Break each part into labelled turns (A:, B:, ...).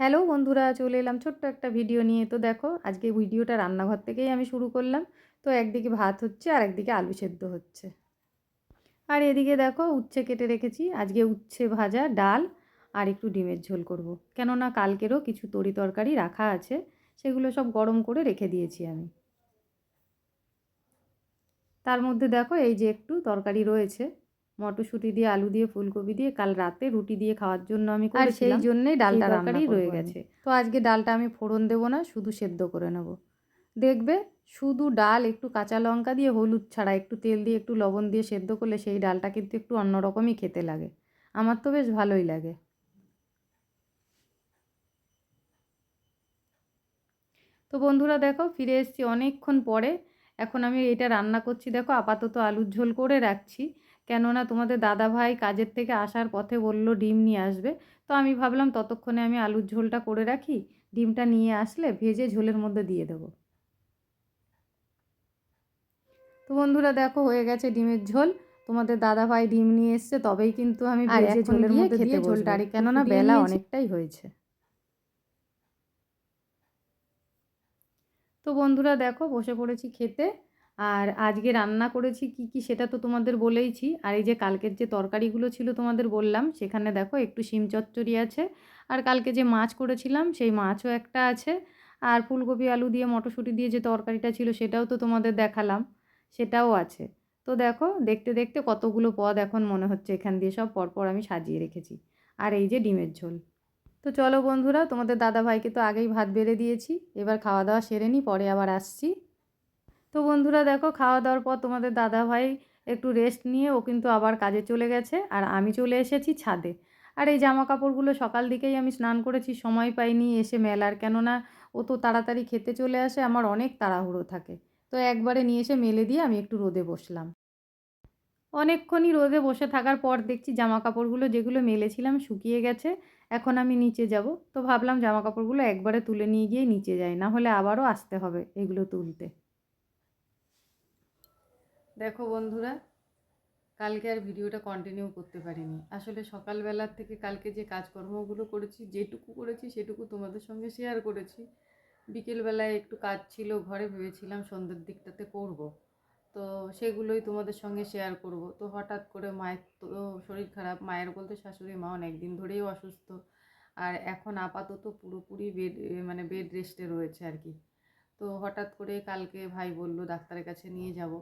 A: Hello বন্ধুরা, চলে এলাম ছোট্ট একটা ভিডিও নিয়ে। তো দেখো, আজকে ভিডিওটা রান্নাঘর থেকেই আমি শুরু করলাম। তো একদিকে ভাত হচ্ছে, আর একদিকে আলু সেদ্ধ হচ্ছে। আর এদিকে দেখো, উচ্ছে কেটে রেখেছি। আজকে উচ্ছে ভাজা, ডাল, আর একটু ডিমের ঝোল করব। কেননা কালকেরও কিছু তরি তরকারি রাখা আছে, সেগুলো সব গরম করে রেখে দিয়েছি আমি। তার মধ্যে দেখো, এই যে একটু তরকারি রয়েছে। মটরশুঁটি দিয়ে আলু দিয়ে ফুলকপি দিয়ে কাল রাতে রুটি দিয়ে খাওয়ার জন্য আমি আর সেই জন্যই ডালটা তরকারি রয়ে গেছে। তো আজকে ডালটা আমি ফোড়ন দেবো না শুধু সেদ্ধ করে নেব। দেখবে শুধু ডাল একটু কাঁচা লঙ্কা দিয়ে হলুদ ছাড়া একটু তেল দিয়ে একটু লবণ দিয়ে সেদ্ধ করলে সেই ডালটা কিন্তু একটু অন্যরকমই খেতে লাগে। আমার তো বেশ ভালোই লাগে। তো বন্ধুরা দেখো ফিরে এসেছি অনেকক্ষণ পরে। এখন আমি এটা রান্না করছি। দেখো আপাতত আলুর ঝোল করে রাখছি। কেননা তোমাদের দাদা ভাই কাজের থেকে আসার পথে বলল ডিম নিয়ে আসবে। তো আমি ভাবলাম ততক্ষণে আমি আলুর ঝোলটা করে রাখি ডিমটা নিয়ে আসলে ভেজে ঝোলের মধ্যে দিয়ে দেবো। তো বন্ধুরা দেখো হয়ে গেছে ডিমের ঝোল। তোমাদের দাদা ভাই ডিম নিয়ে এসছে তবেই কিন্তু আমি ভেজে ঝোলের মধ্যে দিয়ে ঝোলটা আর কেননা বেলা অনেকটাই হয়েছে। তো বন্ধুরা দেখো বসে পড়েছি খেতে। আর আজকে রান্না করেছি কি কি সেটা তো তোমাদের বলেইছি। আর এই যে কালকের যে তরকারিগুলো ছিল তোমাদের বললাম, সেখানে দেখো একটু শিম চচ্চড়ি আছে। আর কালকে যে মাছ করেছিলাম, সেই মাছও একটা আছে। আর ফুলকপি, আলু দিয়ে, মটরশুঁটি দিয়ে যে তরকারিটা ছিল, সেটাও তো তোমাদের দেখালাম, সেটাও আছে। তো দেখো, দেখতে দেখতে কতগুলো পদ এখন মনে হচ্ছে এখান দিয়ে সব পরপর আমি সাজিয়ে রেখেছি। আর এই যে ডিমের ঝোল। তো চলো বন্ধুরা, তোমাদের দাদা ভাইকে তো আগেই ভাত বেড়ে দিয়েছি। এবার খাওয়া দাওয়া সেরে নিই পরে আবার আসছি। তো বন্ধুরা দেখো, খাওয়া দাওয়ার পর তোমাদের দাদা ভাই একটু রেস্ট নিয়ে ও কিন্তু আবার কাজে চলে গেছে। আর আমি চলে এসেছি ছাদে। আর এই জামা কাপড়গুলো সকাল দিকেই আমি স্নান করেছি, সময় পাইনি এসে মেলার। কেননা ও তো তাড়াতাড়ি খেতে চলে আসে, আমার অনেক তাড়াহুড়ো থাকে। তো একবারে নিয়ে এসে মেলে দিয়ে আমি একটু রোদে বসলাম। অনেকক্ষণই রোদে বসে থাকার পর দেখছি জামা কাপড়গুলো যেগুলো মেলেছিলাম শুকিয়ে গেছে, এখন আমি নিচে যাব। তো ভাবলাম জামা কাপড়গুলো একবারে তুলে নিয়ে গিয়ে নিচে যাই, না হলে আবারও আসতে হবে এগুলো তুলতে। দেখো বন্ধুরা, কালকে আর ভিডিওটা কন্টিনিউ করতে পারিনি। আসলে সকালবেলার থেকে কালকে যে কাজকর্মগুলো করেছি, যেটুকু করেছি সেটুকু তোমাদের সঙ্গে শেয়ার করেছি। বিকেলবেলায় একটু কাজ ছিল, ঘরে ভেবেছিলাম সন্ধ্যের দিকটাতে করব। তো সেগুলোই তোমাদের সঙ্গে শেয়ার করব। তো হঠাৎ করে মায়ের তো শরীর খারাপ, মায়ের বলতে শাশুড়ি মা অনেক দিন ধরেই অসুস্থ। আর এখন আপাতত পুরোপুরি বেড মানে বেড রেস্টে রয়েছে আর কি। তো হঠাৎ করে কালকে ভাই বলল, ডাক্তারের কাছে নিয়ে যাব।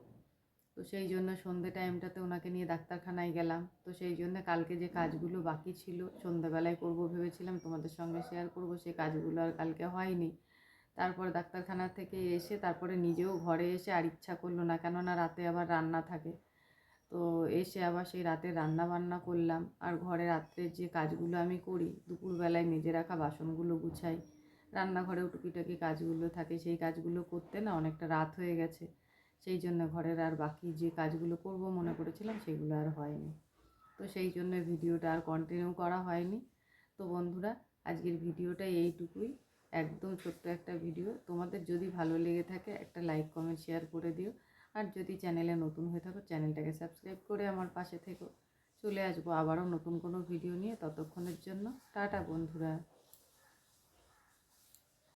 A: তো সেই জন্য সন্ধে টাইমটাতে ওনাকে নিয়ে ডাক্তারখানায় গেলাম। তো সেই জন্য কালকে যে কাজগুলো বাকি ছিল, সন্ধ্যাবেলায় করব ভেবেছিলাম, তোমাদের সঙ্গে শেয়ার করব সেই কাজগুলো আর কালকে হয়নি। তারপর ডাক্তারখানা থেকে এসে তারপরে নিজেও ঘরে এসে আর ইচ্ছা করল না, কেননা রাতে আবার রান্না থাকে। তো এসে আবার সেই রাতে রান্না বান্না করলাম। আর ঘরে রাত্রে যে কাজগুলো আমি করি, দুপুরবেলায় মেজে রাখা বাসনগুলো গুছাই, রান্নাঘরেও টুকিটাকি কাজগুলো থাকে, সেই কাজগুলো করতে না অনেকটা রাত হয়ে গেছে। সেই জন্য ঘরের আর বাকি যে কাজগুলো করব মনে করেছিলাম সেগুলো আর হয়নি। তো সেই জন্য ভিডিওটা আর কন্টিনিউ করা হয়নি। তো বন্ধুরা, আজকের ভিডিওটা এইটুকুই। একদম ছোট্ট একটা ভিডিও। তোমাদের যদি ভালো লেগে থাকে, একটা লাইক কমেন্ট শেয়ার করে দিও। আর যদি চ্যানেলে নতুন হয়ে থাকো, চ্যানেলটাকে সাবস্ক্রাইব করে আমার পাশে থেকো। চলে আসব আবারও নতুন কোনো ভিডিও নিয়ে ততক্ষণের জন্য। টাটা বন্ধুরা।